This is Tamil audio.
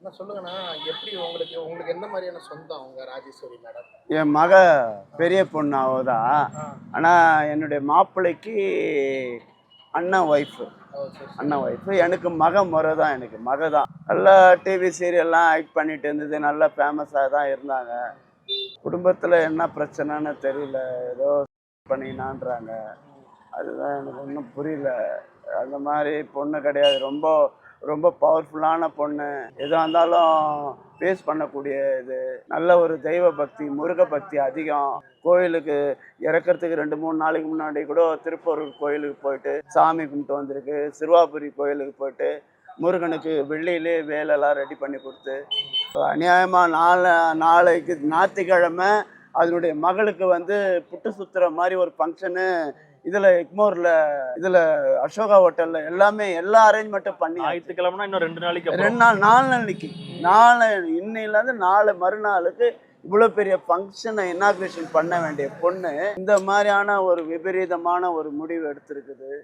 என்ன சொல்லுங்கண்ணா எப்படி உங்களுக்கு உங்களுக்கு எந்த மாதிரியான சொந்தம் அவங்க ராஜேஸ்வரி மேடம்? என் மக பெரிய பொண்ணு அவதான். ஆனால் என்னுடைய மாப்பிள்ளைக்கு அண்ணன் ஒய்ஃபு அண்ணன் ஒய்ஃபு எனக்கு மக முறை தான் எனக்கு மக தான் நல்லா டிவி சீரியல்லாம் ஆக்ட் பண்ணிட்டு இருந்தது நல்லா ஃபேமஸாக தான் இருந்தாங்க. குடும்பத்தில் என்ன பிரச்சனைன்னு தெரியல ஏதோ பண்ணினான்றாங்க. அதுதான் எனக்கு ஒன்றும் புரியல. அந்த மாதிரி பொண்ணு கிடையாது. ரொம்ப ரொம்ப பவர்ஃபுல்லான பொண்ணு. எதாக இருந்தாலும் ஃபேஸ் பண்ணக்கூடிய இது நல்ல ஒரு தெய்வ பக்தி முருக பக்தி அதிகம். கோயிலுக்கு இறக்கிறதுக்கு ரெண்டு மூணு நாளைக்கு முன்னாடி கூட திருப்பூர் கோயிலுக்கு போயிட்டு சாமி கும்பிட்டு வந்திருக்கு. சிறுவாபுரி கோயிலுக்கு போயிட்டு முருகனுக்கு வெள்ளியிலே வேலைலாம் ரெடி பண்ணி கொடுத்து. அநியாயமாக நாளை நாளைக்கு ஞாயிற்றுக்கிழமை அதனுடைய மகளுக்கு வந்து புட்டு சுத்துற மாதிரி ஒரு ஃபங்க்ஷனு இதில் எக்மோரில் இதில் அசோகா ஹோட்டலில் எல்லாமே எல்லா அரேஞ்ச்மெண்ட்டும் பண்ணி ஞாயிற்றுக்கிழமைனா இன்னும் ரெண்டு நாளைக்கு ரெண்டு நாள் நாலு நாளைக்கு. நாலு இன்னையிலேருந்து நாலு மறுநாளுக்கு இவ்வளோ பெரிய ஃபங்க்ஷனை இனாக்ரேஷன் பண்ண வேண்டிய பொண்ணு இந்த மாதிரியான ஒரு விபரீதமான ஒரு முடிவு எடுத்திருக்குது.